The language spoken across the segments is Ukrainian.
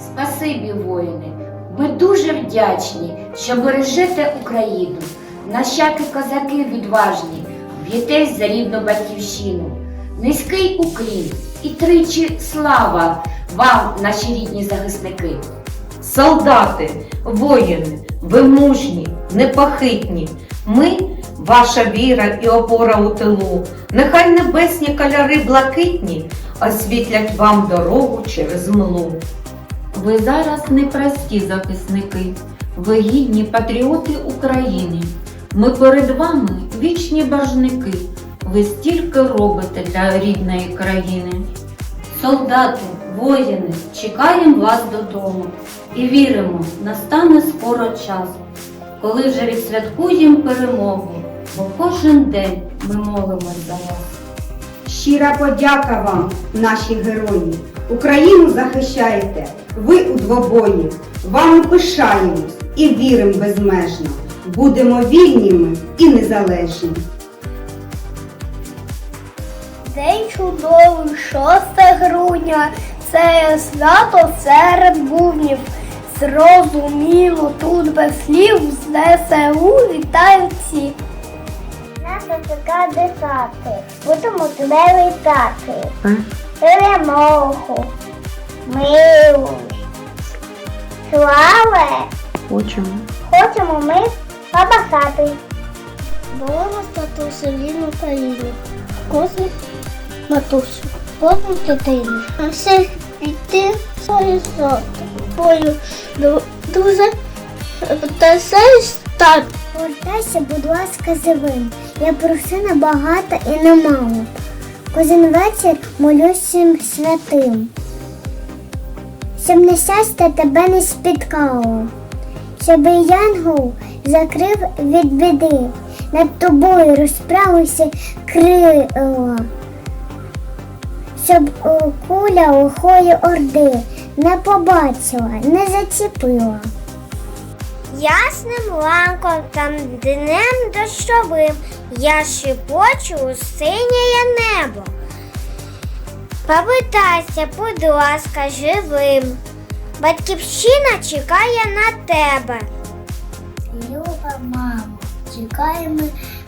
Спасибі, воїни. Ми дуже вдячні, що бережете Україну. Нащаки козаки відважні, б'єтесь за рідну батьківщину. Низький уклін і тричі слава вам, наші рідні захисники. Солдати, воїни, ви мужні, непохитні. Ми ваша віра і опора у тилу. Нехай небесні кольори блакитні освітлять вам дорогу через млу. Ви зараз непрості захисники, ви гідні патріоти України. Ми перед вами вічні боржники. Ви стільки робите для рідної країни. Солдати, воїни, чекаємо вас додому і віримо, настане скоро час, коли вже відсвяткуємо перемогу, бо кожен день ми молимось за вас. Щира подяка вам, наші герої. Україну захищаєте, ви у двобої. Вами пишаємось і віримо безмежно. Будемо вільними і незалежні. День чудовий, 6 грудня, це свято серед бувнів. Зрозуміло, тут без слів з ЗСУ вітають всі. Нас така десати, будемо тебе вітати. Перемогу, милу, слави, Хочемо. хочемо ми побахати. Було статусу вільну Україну. Кожен матусю, кожен дитину. А всіх піти свою Бою дуже та стати. Повертайся, будь ласка, живим. Я проси на багато і на мало. Кожен вечір молюсь всім святим. Щоб нещастя тебе не спіткало, щоб янгол закрив від біди, над тобою розправився крила, щоб куля лихої орди не побачила, не зачепила. Ясним ланком там днем дощовим я шепочу у синє небо. Повертайся, будь ласка, живим. Батьківщина чекає на тебе. Люба мамо, чекаємо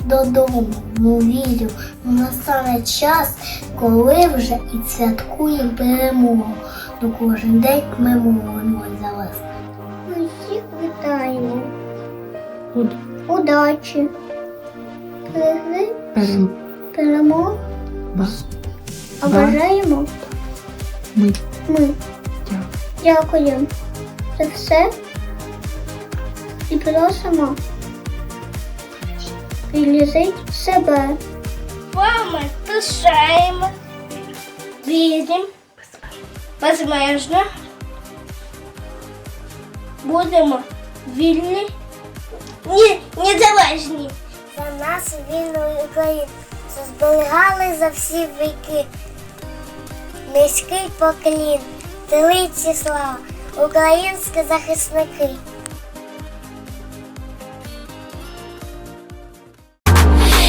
додому. Ну вірю, настане час, коли вже і святкуємо перемогу. Ну кожен день ми молимо за вас. Ми всіх вітаємо. Уд- Удачі. Перемоги, Перем... перемог. Ба. А бажаємо Ми. ми. Дякую. Дякуємо за все і просимо реалізуйте себе. Вами пишаємо, віримо, безмежно. Будемо вільні, ні, незалежні. За нас вільну Україну зберігали за всі віки низький поклін, тилиці слава, українські захисники.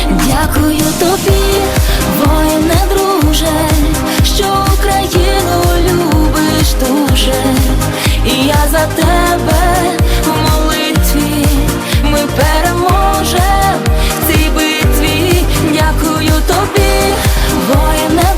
Дякую тобі, воїне, друже, що Україну любиш дуже, і я за тебе в молитві ми переможем в цій битві. Дякую тобі, воїне.